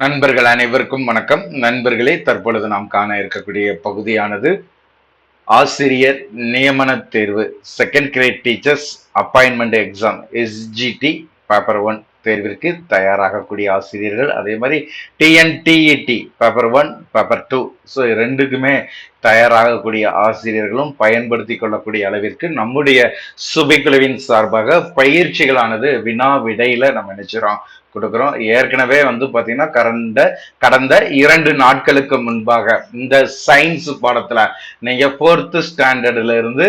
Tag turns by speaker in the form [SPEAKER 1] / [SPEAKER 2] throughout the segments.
[SPEAKER 1] நண்பர்கள் அனைவருக்கும் வணக்கம். நண்பர்களே தற்பொழுது நாம் காண இருக்கக்கூடிய பகுதியானது ஆசிரியர் நியமன தேர்வு second grade teachers appointment exam SGT paper one தேர்விற்கு தயாராகக்கூடிய ஆசிரியர்கள். அதே மாதிரி TNTET paper one paper two so ரெண்டுக்குமே தயாராகக்கூடிய ஆசிரியர்களும் பயன்படுத்தி கொள்ளக்கூடிய அளவிற்கு நம்முடைய சுபைக்குழுவின் சார்பாக பயிற்சிகளானது வினா விடையில நம்ம நினைச்சிரோம் கொடுக்குறோம். ஏற்கனவே வந்து பார்த்தீங்கன்னா கடந்த கடந்த இரண்டு நாட்களுக்கு முன்பாக இந்த சயின்ஸ் பாடத்தில் நீங்கள் ஃபோர்த்து ஸ்டாண்டர்டில் இருந்து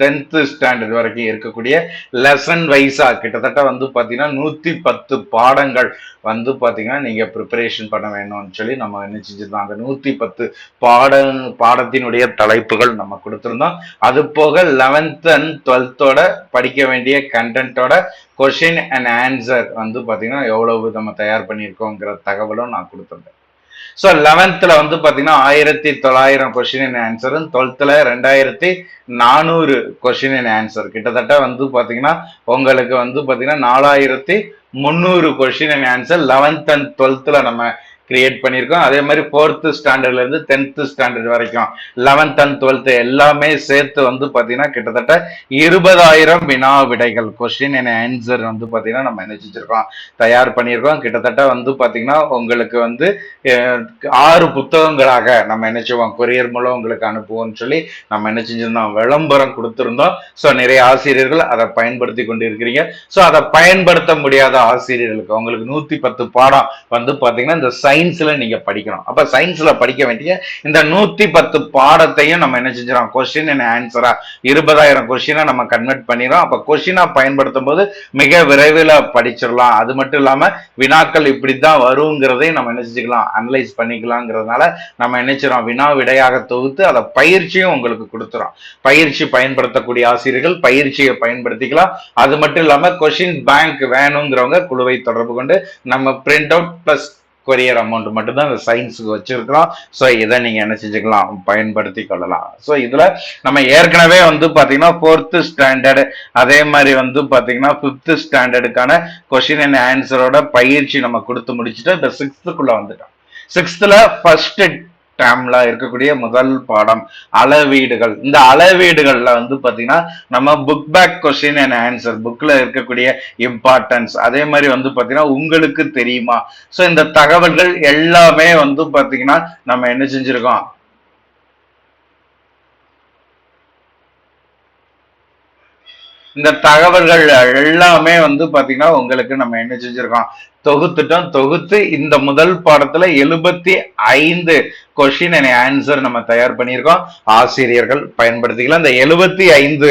[SPEAKER 1] டென்த்து ஸ்டாண்டர்ட் வரைக்கும் இருக்கக்கூடிய லெசன் வைஸாக கிட்டத்தட்ட வந்து பார்த்தீங்கன்னா நூற்றி பத்து பாடங்கள் வந்து பார்த்தீங்கன்னா நீங்கள் ப்ரிப்பரேஷன் பண்ண வேணும்னு சொல்லி நம்ம என்ன செஞ்சிருந்தோம் அந்த பத்து பாட பாடத்தினுடைய தலைப்புகள் நம்ம கொடுத்துருந்தோம். அது போக லெவன்த் அண்ட் டுவெல்த்தோட படிக்க வேண்டிய கண்டென்ட்டோட கொஷின் அண்ட் ஆன்சர் வந்து பார்த்தீங்கன்னா எவ்வளவு நம்ம தயார் பண்ணியிருக்கோங்கிற தகவலும் நான் கொடுத்துருந்தேன். ஸோ லெவன்த்தில் வந்து பார்த்தீங்கன்னா ஆயிரத்தி தொள்ளாயிரம் கொஷின் அண்ட் ஆன்சரும் டுவெல்த்தில் ரெண்டாயிரத்தி நானூறு கொஷின் அண்ட் ஆன்சர் கிட்டத்தட்ட வந்து பார்த்தீங்கன்னா உங்களுக்கு வந்து பார்த்தீங்கன்னா நாலாயிரத்தி முந்நூறு question and answer eleventh and டுவெல்த்தில் நம்ம கிரியேட் பண்ணியிருக்கோம். அதே மாதிரி ஃபோர்த்து ஸ்டாண்டர்ட்லேருந்து டென்த்து ஸ்டாண்டர்ட் வரைக்கும் லெவன்த் அண்ட் டுவெல்த்து எல்லாமே சேர்த்து வந்து பார்த்தீங்கன்னா கிட்டத்தட்ட இருபதாயிரம் வினா விடைகள் கொஸ்டின் என் ஆன்சர் வந்து பார்த்தீங்கன்னா நம்ம என்ன செஞ்சிருக்கோம்? தயார் பண்ணியிருக்கோம். கிட்டத்தட்ட வந்து பார்த்தீங்கன்னா உங்களுக்கு வந்து ஆறு புத்தகங்களாக நம்ம என்ன செய்வோம்? கொரியர் மூலம் உங்களுக்கு அனுப்புவோம்னு சொல்லி நம்ம என்ன செஞ்சிருந்தோம்? விளம்பரம் கொடுத்துருந்தோம். ஸோ நிறைய ஆசிரியர்கள் அதை பயன்படுத்தி கொண்டு இருக்கிறீங்க ஸோ அதை பயன்படுத்த முடியாத ஆசிரியர்களுக்கு உங்களுக்கு நூற்றி பத்து பாடம் வந்து பார்த்தீங்கன்னா இந்த சயின்ஸில் நீங்கள் படிக்கணும். அப்போ சயின்ஸில் படிக்க வேண்டிய இந்த நூற்றி பத்து பாடத்தையும் நம்ம என்ன செஞ்சிடறோம்? கொஸ்டின் என்ன ஆன்சராக இருபதாயிரம் கொஸ்டினா நம்ம கன்வெர்ட் பண்ணிடுறோம். அப்போ கொஸ்டினா பயன்படுத்தும் போது மிக விரைவில் படிச்சிடலாம். அது மட்டும் இல்லாமல் வினாக்கள் இப்படி தான் வருங்கிறதையும் நம்ம என்ன செஞ்சுக்கலாம்? அனலைஸ் பண்ணிக்கலாங்கிறதுனால நம்ம நினைச்சிடறோம் வினா விடையாக தொகுத்து அதை பயிற்சியும் உங்களுக்கு கொடுத்துரும் பயிற்சி பயன்படுத்தக்கூடிய ஆசிரியர்கள் பயிற்சியை பயன்படுத்திக்கலாம். அது மட்டும் இல்லாமல் கொஷின் பேங்க் வேணுங்கிறவங்க குழுவை தொடர்பு கொண்டு நம்ம print out plus courier amount மட்டும்தான் இந்த சயின்ஸுக்கு வச்சிருக்கிறோம். ஸோ இதை நீங்கள் என்ன செஞ்சுக்கலாம்? பயன்படுத்தி கொள்ளலாம். ஸோ இதுல நம்ம ஏற்கனவே வந்து பாத்தீங்கன்னா ஃபோர்த்து ஸ்டாண்டர்டு அதே மாதிரி வந்து பார்த்தீங்கன்னா ஃபிஃப்த்து ஸ்டாண்டர்டுக்கான கொஸ்டின் அண்ட் ஆன்சரோட பயிற்சி நம்ம கொடுத்து முடிச்சுட்டு இந்த சிக்ஸ்த்துக்குள்ளே வந்துட்டோம். சிக்ஸ்த்தில் ஃபஸ்ட்டு டேம்ல இருக்கக்கூடிய முதல் பாடம் அளவீடுகள். இந்த அளவீடுகள்ல வந்து பாத்தீங்கன்னா நம்ம book back question and answer புக்ல இருக்கக்கூடிய இம்பார்ட்டன்ஸ் அதே மாதிரி வந்து பாத்தீங்கன்னா உங்களுக்கு தெரியுமா? சோ இந்த தகவல்கள் எல்லாமே வந்து பாத்தீங்கன்னா நம்ம என்ன செஞ்சிருக்கோம்? இந்த தகவல்கள் எல்லாமே வந்து பாத்தீங்கன்னா உங்களுக்கு நம்ம என்ன செஞ்சிருக்கோம்? தொகுத்துட்டோம். தொகுத்து இந்த முதல் பாடத்துல எழுபத்தி ஐந்து கொஸ்டின் அண்ட் ஆன்சர் நம்ம தயார் பண்ணியிருக்கோம். ஆசிரியர்கள் பயன்படுத்திக்கலாம். இந்த எழுபத்தி ஐந்து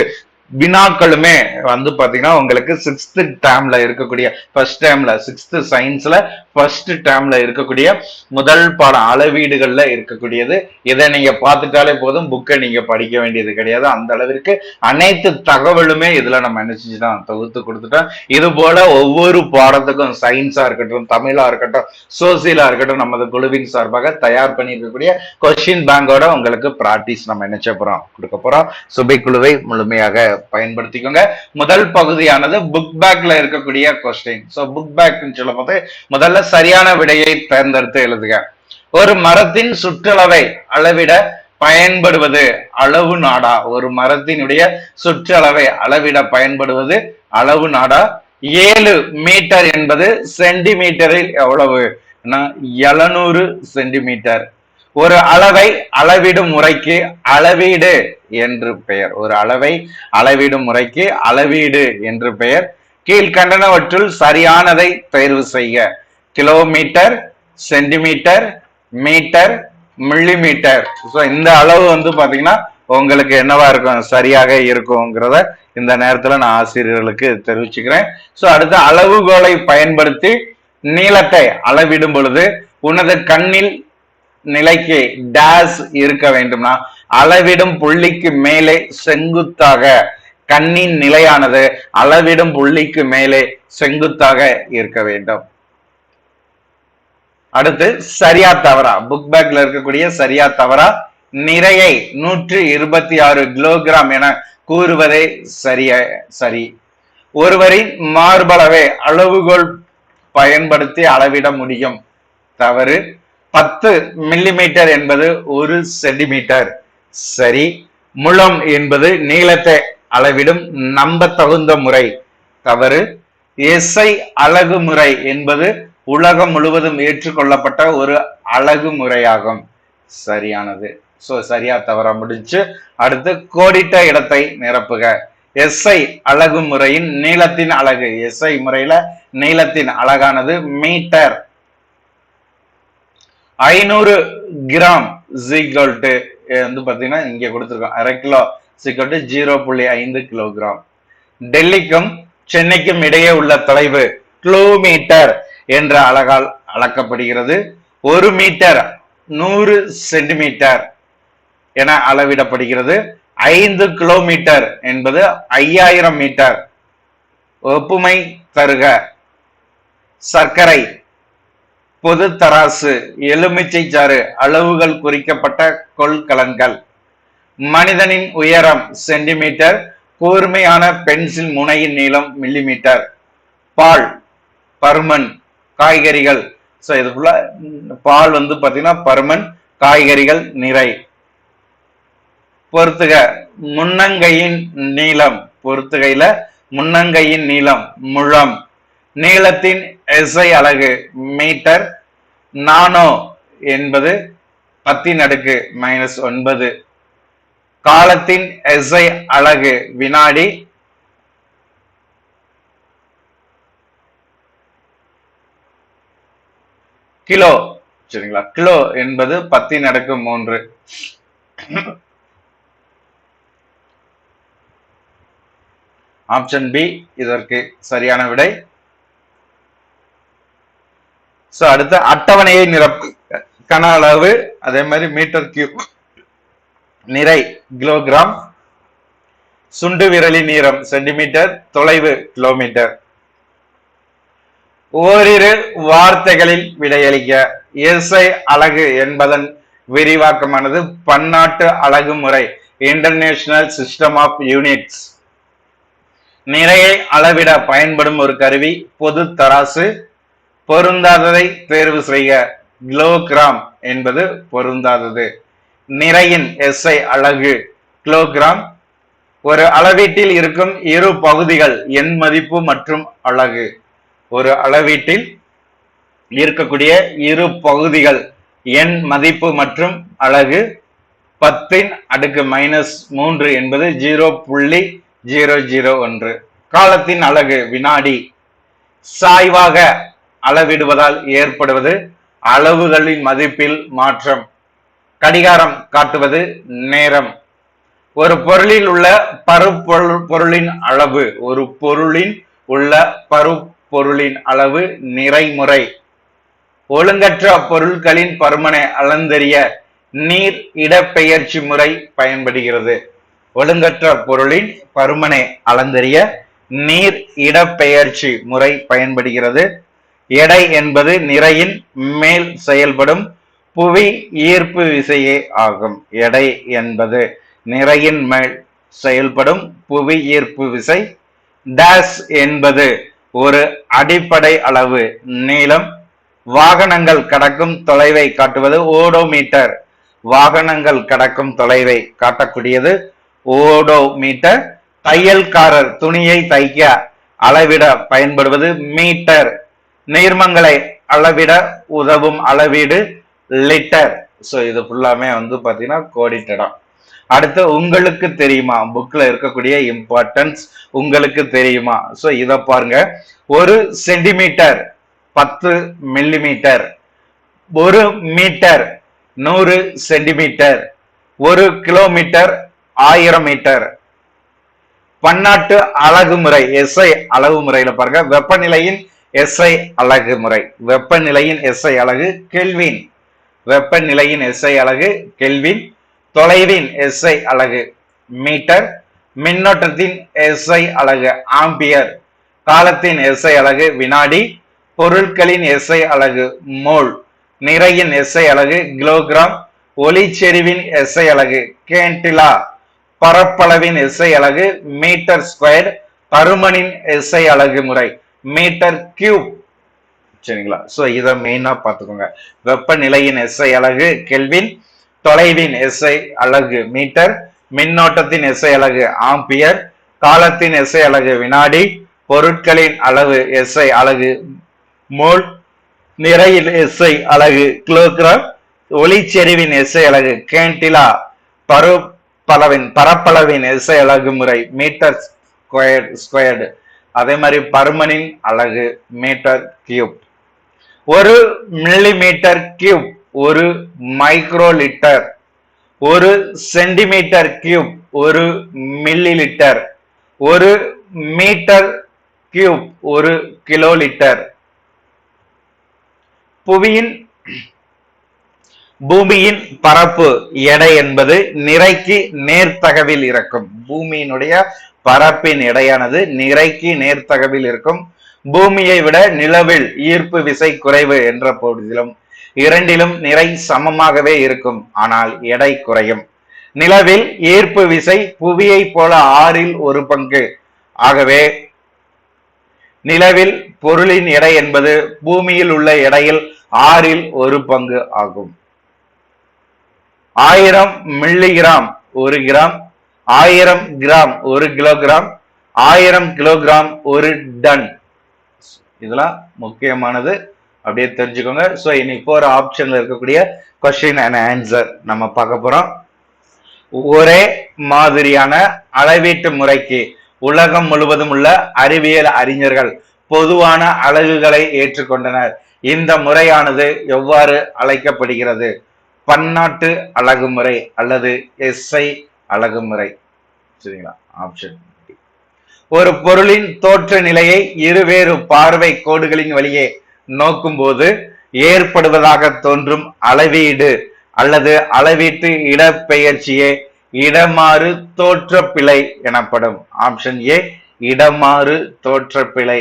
[SPEAKER 1] வினாக்களுமே வந்து பாத்தீங்கன்னா உங்களுக்கு சிக்ஸ்த் டேம்ல இருக்கக்கூடிய ஃபர்ஸ்ட் டேம்ல சிக்ஸ்த் சயின்ஸ்ல ஃபர்ஸ்ட் டேர்ம்ல இருக்கக்கூடிய முதல் பாடம் அளவீடுகள்ல இருக்கக்கூடியது. இதை நீங்க பார்த்துட்டாலே போதும். புக்கை நீங்க படிக்க வேண்டியது கிடையாது. அந்த அளவிற்கு அனைத்து தகவலுமே இதுல நம்ம என்ன தொகுத்து கொடுத்துட்டோம். இது போல ஒவ்வொரு பாடத்துக்கும் சயின்ஸா இருக்கட்டும் தமிழா இருக்கட்டும் சோசியலா இருக்கட்டும் நமது குழுவின் சார்பாக தயார் பண்ணியிருக்கக்கூடிய கொஸ்டின் பேங்கோட உங்களுக்கு பிராக்டிஸ் நம்ம நினைச்ச போறோம்? கொடுக்க போறோம். சுபை குழுவை முழுமையாக பயன்படுத்திக்கோங்க. முதல் பகுதியானது புக் பேக்ல இருக்கக்கூடிய கொஸ்டின் ஸோ புக் பேக்னு சொல்லும் போது முதல்ல சரியான விடையை தேர்ந்தெடுத்து எழுதுக. ஒரு மரத்தின் சுற்றளவை அளவிட பயன்படுவது அளவு நாடா? ஒரு மரத்தினுடைய சுற்றளவை அளவிட பயன்படுவது அளவு நாடா? ஏழு மீட்டர் என்பது சென்டிமீட்டரில் எவ்வளவு? எழுநூறு சென்டிமீட்டர். ஒரு அளவை அளவிடும் முறைக்கு அளவீடு என்று பெயர். ஒரு அளவை அளவிடும் முறைக்கு அளவீடு என்று பெயர். கீழ்கண்டனவற்றுள் சரியானதை தேர்வு செய்ய kilometre centimetre metre millimetre. So இந்த அளவு வந்து பார்த்தீங்கன்னா உங்களுக்கு என்னவா இருக்கும் சரியாக இருக்குங்கிறத இந்த நேரத்தில் நான் ஆசிரியர்களுக்கு தெரிவிச்சுக்கிறேன். ஸோ அடுத்த அளவுகோலை பயன்படுத்தி நீளத்தை அளவிடும் பொழுது உனது கண்ணில் நிலைக்கு டேஸ் இருக்க வேண்டும்னா அளவிடும் புள்ளிக்கு மேலே செங்குத்தாக கண்ணின் நிலையானது அளவிடும் புள்ளிக்கு மேலே செங்குத்தாக இருக்க வேண்டும். அடுத்து சரியா தவறா. புக் பேக்ல இருக்கக்கூடிய சரியா தவறா நிறையை நூற்று இருபத்தி ஆறு கிலோகிராம் என கூறுவதே சரிய சரி. ஒருவரின் மார்பளவை அளவுகோல் பயன்படுத்தி அளவிட முடியும். தவறு. பத்து மில்லிமீட்டர் என்பது ஒரு சென்டிமீட்டர் சரி. முழம் என்பது நீளத்தை அளவிடும் நம்ப தகுந்த முறை. தவறு. எஸ்ஐ அழகு முறை என்பது உலகம் முழுவதும் ஏற்றுக்கொள்ளப்பட்ட ஒரு அழகு முறையாகும். சரியானது. சோ சரியா தவற முடிச்சு அடுத்து கோடிட்ட இடத்தை நிரப்புக. எஸ்ஐ அழகு முறையின் நீளத்தின் அழகு. எஸ்ஐ முறையில நீளத்தின் அழகானது மீட்டர். ஐநூறு கிராம் சீக்வல் டு வந்து பாத்தீங்கன்னா இங்க கொடுத்துருக்கோம். அரை கிலோ சீக்வல் டு ஜீரோ புள்ளி ஐந்து கிலோகிராம். டெல்லிக்கும் சென்னைக்கும் இடையே உள்ள தொலைவு கிலோமீட்டர். என்ற அழகால் அளக்கப்படுகிறது. ஒரு மீட்டர் நூறு சென்டிமீட்டர் என அளவிடப்படுகிறது. ஐந்து கிலோமீட்டர் என்பது ஐயாயிரம் மீட்டர். ஒப்புமை தருக. சர்க்கரை பொது தராசு எலுமிச்சை சாறு அளவுகள் குறிக்கப்பட்ட கொள்கலன்கள் மனிதனின் உயரம் சென்டிமீட்டர் கூர்மையான பென்சில் முனையின் நீளம் மில்லிமீட்டர். பால் பருமன் காய்கறிகள். ஸோ இது ஃபுல்லாக பால் வந்து பார்த்தீங்கன்னா பருமன் காய்கறிகள் நிறை. பொறுத்துக முன்னங்கையின் நீளம். பொறுத்துகையில முன்னங்கையின் நீளம் முழம். நீளத்தின் எஸ்ஐ அலகு மீட்டர் நானோ என்பது பத்தின் அடுக்கு மைனஸ் ஒன்பது. காலத்தின் எஸ்ஐ அலகு வினாடி கிலோ. சரிங்களா? கிலோ என்பது பத்தின் அடுக்கு மூன்று. ஆப்ஷன் பி இதற்கு சரியான விடை. சோ அடுத்து அட்டவணையை நிரப்பு கன அளவு அதே மாதிரி மீட்டர் கியூப் நிறை கிலோகிராம் சுண்டு விரலி நீரம் சென்டிமீட்டர் தொலைவு கிலோமீட்டர் ஓரிரு வார்த்தைகளில் விடையளிக்க எஸ்ஐ அலகு என்பதன் விரிவாக்கமானது பன்னாட்டு அழகு முறை இன்டர்நேஷனல் சிஸ்டம் ஆஃப் யூனிட்ஸ் நிறையை அளவிட பயன்படும் ஒரு கருவி பொது தராசு. பொருந்தாததை தேர்வு செய்ய கிலோகிராம் என்பது பொருந்தாதது. நிறையின் எஸ்ஐ அலகு கிலோகிராம். ஒரு அளவீட்டில் இருக்கும் இரு பகுதிகள் எண் மதிப்பு மற்றும் அலகு ஒரு அளவீட்டில் இருக்கக்கூடிய இரு பகுதிகள் எண் மதிப்பு மற்றும் அலகு பத்தின் அடுக்கு மைனஸ் மூன்று என்பது ஜீரோ புள்ளி ஜீரோ ஜீரோ ஒன்று. காலத்தின் அலகு வினாடி. சாய்வாக அளவிடுவதால் ஏற்படுவது அளவுகளின் மதிப்பில் மாற்றம். கடிகாரம் காட்டுவது நேரம். ஒரு பொருளில் உள்ள பருப்பொருள் பொருளின் அளவு ஒரு பொருளின் உள்ள பொருளின் அளவு நிறைமுறை. ஒழுங்கற்ற பொருட்களின் பருமனை அளந்தறிய நீர் இடப்பெயர்ச்சி முறை பயன்படுகிறது. ஒழுங்கற்ற பொருளின் பருமனை அளந்தறிய நீர் இடப்பெயர்ச்சி முறை பயன்படுகிறது. எடை என்பது நிறையின் மேல் செயல்படும் புவி ஈர்ப்பு விசையே ஆகும். எடை என்பது நிறையின் மேல் செயல்படும் புவி ஈர்ப்பு விசை. டேஸ் என்பது ஒரு அடிப்படை அளவு நீளம். வாகனங்கள் கடக்கும் தொலைவை காட்டுவது ஓடோமீட்டர். வாகனங்கள் கடக்கும் தொலைவை காட்டக்கூடியது ஓடோமீட்டர். தையல்காரர் துணியை தைக்க அளவிட பயன்படுவது மீட்டர். நீர்மங்களை அளவிட உதவும் அளவீடு லிட்டர். ஸோ இது ஃபுல்லாமே வந்து பார்த்தீங்கன்னா கோடிட்டடம் அடுத்து உங்களுக்கு தெரியுமா? புக்ல இருக்கக்கூடிய இம்பார்ட்டன்ஸ் உங்களுக்கு தெரியுமா? ஸோ இதை பாருங்க. ஒரு சென்டிமீட்டர் பத்து மில்லிமீட்டர் ஒரு மீட்டர் நூறு சென்டிமீட்டர் ஒரு கிலோமீட்டர் ஆயிரம் மீட்டர் பன்னாட்டு அழகு முறை எஸ்ஐ அழகு முறையில பாருங்க. வெப்பநிலையின் எஸ்ஐ அழகு முறை. வெப்பநிலையின் எஸ்ஐ அழகு கெல்வின் வெப்பநிலையின் எஸ்ஐ அழகு கெல்வின் தொலைவின் எஸ்ஐ அலகு மீட்டர் மின்னோட்டத்தின் எஸ்ஐ அலகு ஆம்பியர் காலத்தின் எஸ்ஐ அலகு வினாடி பொருட்களின் எஸ்ஐ அலகு மோல் நிறையின் எஸ்ஐ அலகு கிலோகிராம் ஒளிச்செறிவின் எஸ்ஐ அலகு கேண்டிலா பரப்பளவின் எஸ்ஐ அலகு மீட்டர் ஸ்கொயர் பருமனின் எஸ்ஐ அலகு முறை மீட்டர் கியூப் சரிங்களா? சோ இதை மெயினா பார்த்துக்கோங்க. வெப்பநிலையின் எஸ்ஐ அலகு கெல்வின் தொலைவின் எஸ்ஐ அலகு மீட்டர் மின்னோட்டத்தின் எஸ்ஐ அலகு ஆம்பியர் காலத்தின் எஸ்ஐ அலகு வினாடி பொருட்களின் அளவு எஸ்ஐ அலகு மோல் நிறையில் எஸ்ஐ அலகு கிலோகிராம் ஒளிச்செறிவின் எஸ்ஐ அலகு கேண்டிலா பருப்பளவின் பரப்பளவின் எஸ்ஐ அலகு முறை மீட்டர் ஸ்கொயர் ஸ்கொயர்டு. அதே மாதிரி பருமனின் அலகு மீட்டர் கியூப். ஒரு மில்லி மீட்டர் கியூப். ஒரு மைக்ரோ லிட்டர் ஒரு சென்டிமீட்டர் கியூப் ஒரு மில்லி லிட்டர் ஒரு மீட்டர் கியூப் ஒரு கிலோ லிட்டர் புவியின் பூமியின் பரப்பு எடை என்பது நிறைக்கு நேர்த்தகவில் இருக்கும். பூமியினுடைய பரப்பின் எடையானது நிறைக்கு நேர்த்தகவில் இருக்கும். பூமியை விட நிலவில் ஈர்ப்பு விசை குறைவு என்ற பொழுதிலும் இரண்டிலும் நிறை சமமாகவே இருக்கும். ஆனால் எடை குறையும். நிலவில் ஈர்ப்பு விசை புவியை போல ஆறில் ஒரு பங்கு. ஆகவே நிலவில் பொருளின் எடை என்பது பூமியில் உள்ள எடையில் ஆறில் ஒரு பங்கு ஆகும். ஆயிரம் மில்லிகிராம் ஒரு கிராம் ஆயிரம் கிராம் ஒரு கிலோகிராம் ஆயிரம் கிலோகிராம் ஒரு டன். இதெல்லாம் முக்கியமானது. அப்படியே தெரிஞ்சுக்கோங்க. ஸோ இன்னைக்கு போகிற ஆப்ஷன்ல இருக்கக்கூடிய கொஸ்டின் அண்ட் ஆன்சர் நம்ம பார்க்க போறோம். ஒரே மாதிரியான அளவீட்டு முறைக்கு உலகம் முழுவதும் உள்ள அறிவியல் அறிஞர்கள் பொதுவான அழகுகளை ஏற்றுக்கொண்டனர். இந்த முறையானது எவ்வாறு அழைக்கப்படுகிறது? பன்னாட்டு அழகுமுறை அல்லது எஸ்ஐ அழகுமுறை சரிங்களா? ஆப்ஷன் ஒரு பொருளின் தோற்ற நிலையை இருவேறு பார்வை கோடுகளின் வழியே நோக்கும்போது ஏற்படுவதாக தோன்றும் அளவீடு அல்லது அளவீட்டு இடப்பெயர்ச்சியே இடமாறு தோற்றப்பிழை எனப்படும். ஆப்ஷன் ஏ இடமாறு தோற்றப்பிழை.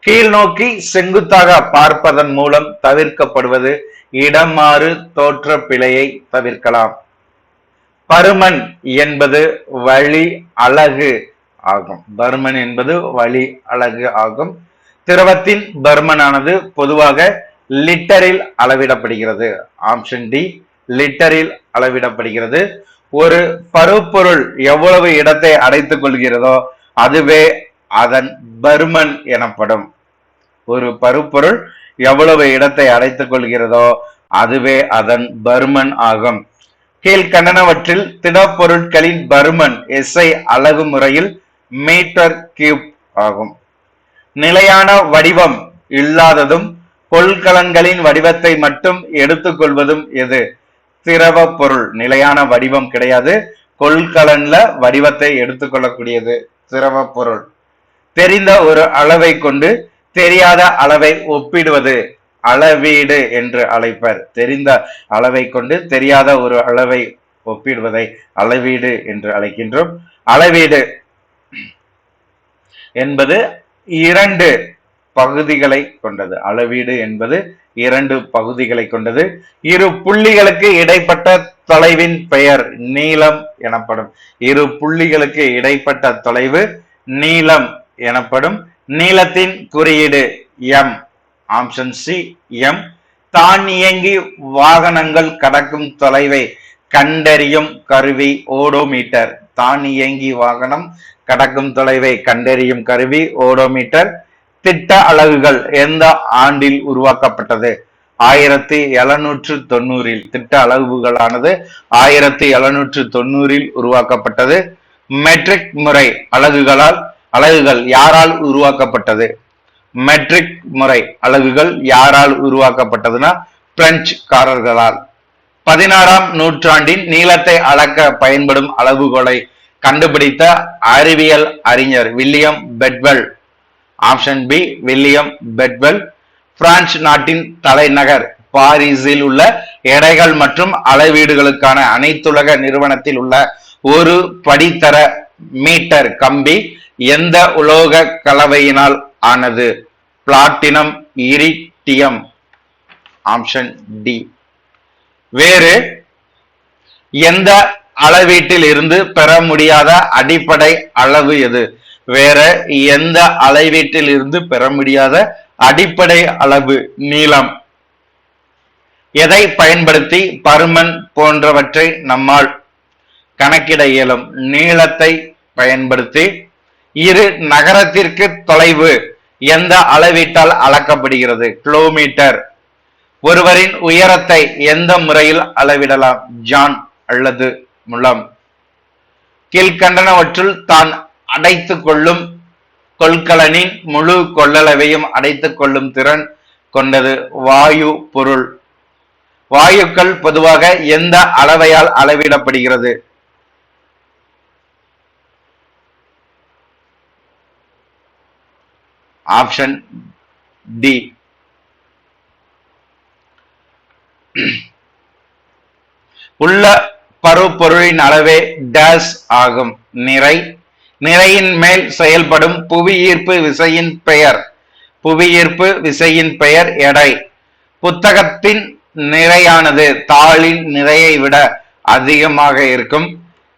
[SPEAKER 1] கீழ் நோக்கி செங்குத்தாக பார்ப்பதன் மூலம் தவிர்க்கப்படுவது இடமாறு தோற்ற பிழையை தவிர்க்கலாம். பருமன் என்பது வழி அழகு ஆகும். பருமன் என்பது வழி அழகு ஆகும். திரவத்தின் பருமனானது பொதுவாக லிட்டரில் அளவிடப்படுகிறது. ஆப்ஷன் டி லிட்டரில் அளவிடப்படுகிறது. ஒரு பருப்பொருள் எவ்வளவு இடத்தை அடைத்துக் கொள்கிறதோ அதுவே அதன் பருமன் எனப்படும். ஒரு பருப்பொருள் எவ்வளவு இடத்தை அடைத்துக் கொள்கிறதோ அதுவே அதன் பருமன் ஆகும். கீழ்கண்டனவற்றில் திடப்பொருட்களின் பருமன் எஸ்ஐ அளவு முறையில் மீட்டர் கியூப் ஆகும். நிலையான வடிவம் இல்லாததும் கொள்கலன்களின் வடிவத்தை மட்டும் எடுத்துக்கொள்வதும் எது? திரவ பொருள். நிலையான வடிவம் கிடையாது. கொள்கலன்ல வடிவத்தை எடுத்துக்கொள்ளக்கூடியது. திரவ பொருள். தெரிந்த ஒரு அளவை கொண்டு தெரியாத அளவை ஒப்பிடுவது. அளவீடு என்று அழைப்பர். தெரிந்த அளவை கொண்டு தெரியாத ஒரு அளவை ஒப்பிடுவதை அளவீடு என்று அழைக்கின்றோம். அளவீடு என்பது இரண்டு பகுதிகளை கொண்டது. அளவீடு என்பது இரண்டு பகுதிகளை கொண்டது. இரு புள்ளிகளுக்கு இடைப்பட்ட தொலைவின் பெயர் நீளம் எனப்படும். இரு புள்ளிகளுக்கு இடைப்பட்ட தொலைவு நீளம் எனப்படும். நீளத்தின் குறியீடு எம் ஆப்ஷன் சி எம் தானியங்கி வாகனங்கள் கடக்கும் தொலைவை கண்டறியும் கருவி ஓடோமீட்டர் தானியங்கி வாகனம் கடக்கும் தொலைவை கண்டறியும் கருவி ஓடோமீட்டர் திட்ட அலகுகள் எந்த ஆண்டில் உருவாக்கப்பட்டது? ஆயிரத்தி எழுநூற்று தொண்ணூறில் திட்ட அலகுகளானது ஆயிரத்தி எழுநூற்று தொண்ணூறில் உருவாக்கப்பட்டது. மெட்ரிக் முறை அலகுகளால் அலகுகள் யாரால் உருவாக்கப்பட்டது? மெட்ரிக் முறை அலகுகள் யாரால் உருவாக்கப்பட்டதுன்னா பிரெஞ்சுக்காரர்களால் பதினாறாம் நூற்றாண்டின் நீளத்தை அளக்க பயன்படும் அளவுகோலை கண்டுபிடித்த அறிவியல் அறிஞர் William Bedwell. Option B William Bedwell. France நாட்டின் தலைநகர் பாரிஸில் உள்ள எடைகள் மற்றும் அளவீடுகளுக்கான அனைத்துலக நிறுவனத்தில் உள்ள ஒரு படித்தர மீட்டர் கம்பி எந்த உலோக கலவையினால் ஆனது? பிளாட்டினம் இரிட்டியம் ஆப்ஷன் டி வேறு எந்த அளவீட்டில் இருந்து பெற முடியாத அடிப்படை அளவு எது? வேற எந்த அளவீட்டில் இருந்து பெற முடியாத அடிப்படை அளவு? நீளம். எதை பயன்படுத்தி பருமன் போன்றவற்றை நம்மால் கணக்கிட இயலும்? நீளத்தை பயன்படுத்தி. இரு நகரத்திற்கு தொலைவு எந்த அளவீட்டால் அளக்கப்படுகிறது? கிலோமீட்டர். ஒருவரின் உயரத்தை எந்த முறையில் அளவிடலாம்? ஜான் அல்லது முலம் கீழ்கண்டனவற்றுள் தான் அடைத்துக் கொள்ளும் கொள்கலனின் முழு கொள்ளளவையும் அடைத்துக் கொள்ளும் திறன் கொண்டது வாயு பொருள். வாயுக்கள் பொதுவாக எந்த அளவையால் அளவிடப்படுகிறது? Option D. உள்ள பருப்பொருளின் அளவே டேஸ் ஆகும். நிறை. நிறையின் மேல் செயல்படும் புவியீர்ப்பு விசையின் பெயர். புவியீர்ப்பு விசையின் பெயர் எடை. புத்தகத்தின் நிறையானது தாளின் நிறையை விட அதிகமாக இருக்கும்.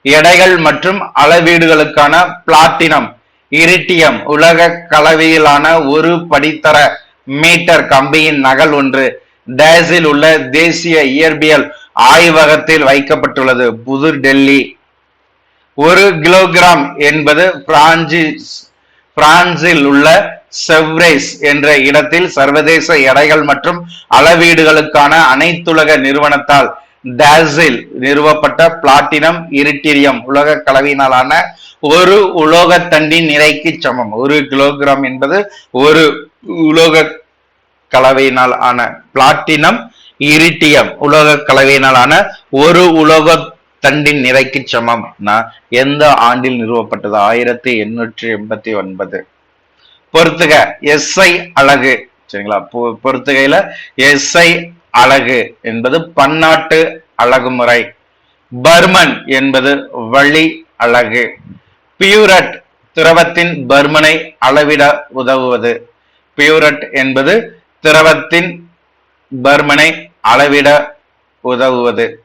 [SPEAKER 1] எடைகள் மற்றும் அளவீடுகளுக்கான பிளாட்டினம் இரிட்டியம் உலக கலவையிலான ஒரு படித்தர மீட்டர் கம்பியின் நகல் ஒன்று டேஸில் உள்ள தேசிய இயற்பியல் ஆய்வகத்தில் வைக்கப்பட்டுள்ளது. புது டெல்லி. ஒரு கிலோகிராம் என்பது பிரான்சிஸ் பிரான்சில் உள்ள செவ்ரேஸ் என்ற இடத்தில் சர்வதேச எடைகள் மற்றும் அளவீடுகளுக்கான அனைத்துலக நிறுவனத்தால் டேஸில் நிறுவப்பட்ட பிளாட்டினம் இருட்டிரியம் உலக கலவையினாலான ஒரு உலோகத்தண்டின் நிறைக்கு சமம். ஒரு கிலோகிராம் என்பது ஒரு உலோக கலவையினால் ஆன பிளாட்டினம் இரிட்டியம். உலோக கலவையினாலான ஒரு உலோக தண்டின் நிறைக்கு சமம்னா எந்த ஆண்டில் நிறுவப்பட்டது? ஆயிரத்தி எண்ணூற்றி எண்பத்தி ஒன்பது. பொறுத்துக எஸ்ஐ அழகு. சரிங்களா? பொறுத்துகையில எஸ்ஐ அழகு என்பது பன்னாட்டு அழகுமுறை. பர்மன் என்பது வழி அழகு. பியூரட் திரவத்தின் பர்மனை அளவிட உதவுவது. பியூரட் என்பது திரவத்தின் பர்மனை அளவிட உதவுவது.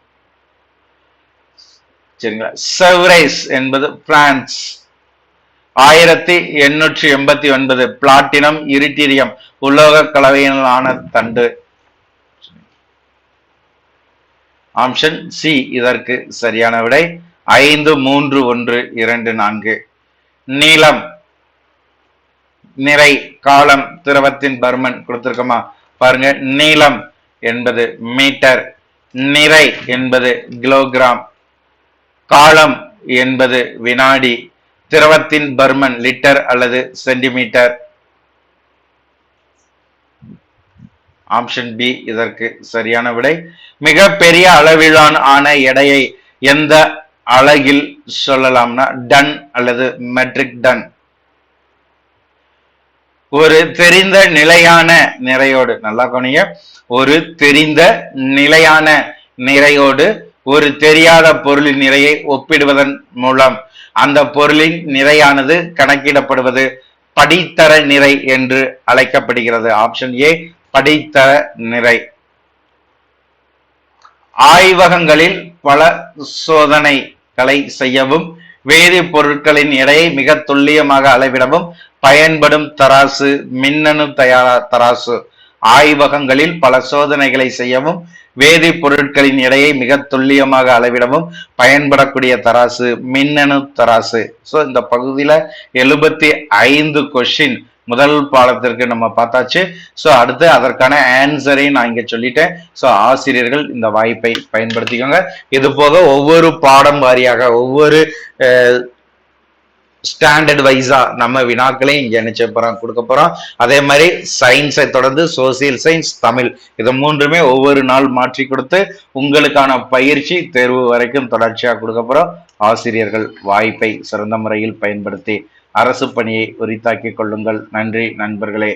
[SPEAKER 1] சரிங்களா? செவ்ரைஸ் என்பது பிரான்ஸ் ஆயிரத்தி எண்ணூற்றி எண்பத்தி ஒன்பது. பிளாட்டினம் இரிட்டீரியம் உலோக கலவையினான தண்டு. ஆப்ஷன் சி இதற்கு சரியான விடை. ஐந்து மூன்று ஒன்று இரண்டு நான்கு. நீளம். நிறை. காலம். திரவத்தின் பருமன் கொடுத்திருக்கோமா? பாருங்க. நீளம். என்பது மீட்டர். நிறை என்பது கிலோகிராம். காலம் என்பது வினாடி. திரவத்தின் பர்மன் லிட்டர் அல்லது சென்டிமீட்டர். ஆப்ஷன் பி இதற்கு சரியான விடை. மிக பெரிய அளவிலான ஆன எடையை எந்த அழகில் சொல்லலாம்னா டன் அல்லது மெட்ரிக் டன் ஒரு தெரிந்த நிலையான நிறையோடு நல்லா கவனிங்க. ஒரு தெரிந்த நிலையான நிறையோடு ஒரு தெரியாத பொருளின் நிறையை ஒப்பிடுவதன் மூலம் அந்த பொருளின் நிறையானது கணக்கிடப்படுவது படித்தர நிறை என்று அழைக்கப்படுகிறது. ஆப்ஷன் ஏ படித்தர நிறை. ஆய்வகங்களில் பல சோதனைகளை செய்யவும் வேதிப்பொருட்களின் எடையை மிக துல்லியமாக அளவிடவும் பயன்படும் தராசு மின்னணு தயாரா தராசு ஆய்வகங்களில் பல சோதனைகளை செய்யவும் வேதிப்பொருட்களின் எடையை மிக துல்லியமாக அளவிடவும் பயன்படக்கூடிய தராசு மின்னணு தராசு. ஸோ இந்த பகுதியில் எழுபத்தி ஐந்து கொஷின் முதல் பாடத்திற்கு நம்ம பார்த்தாச்சு. ஸோ அடுத்து அதற்கான ஆன்சரையும் நான் இங்கே சொல்லிட்டேன். ஸோ ஆசிரியர்கள் இந்த வாய்ப்பை பயன்படுத்திக்கோங்க. இது போக ஒவ்வொரு பாடம் வாரியாக ஒவ்வொரு ஸ்டாண்டர்ட் வைஸா நம்ம வினாக்களையும் இங்கே நினைச்ச போகிறோம் கொடுக்க போகிறோம் அதே மாதிரி சயின்ஸை தொடர்ந்து சோசியல் சயின்ஸ் தமிழ் இது மூன்றுமே ஒவ்வொரு நாள் மாற்றி கொடுத்து உங்களுக்கான பயிற்சி தேர்வு வரைக்கும் தொடர்ச்சியாக கொடுக்க போகிறோம் ஆசிரியர்கள் வாய்ப்பை சிறந்த முறையில் பயன்படுத்தி அரசு பணியை உரித்தாக்கிக் கொள்ளுங்கள். நன்றி நண்பர்களே.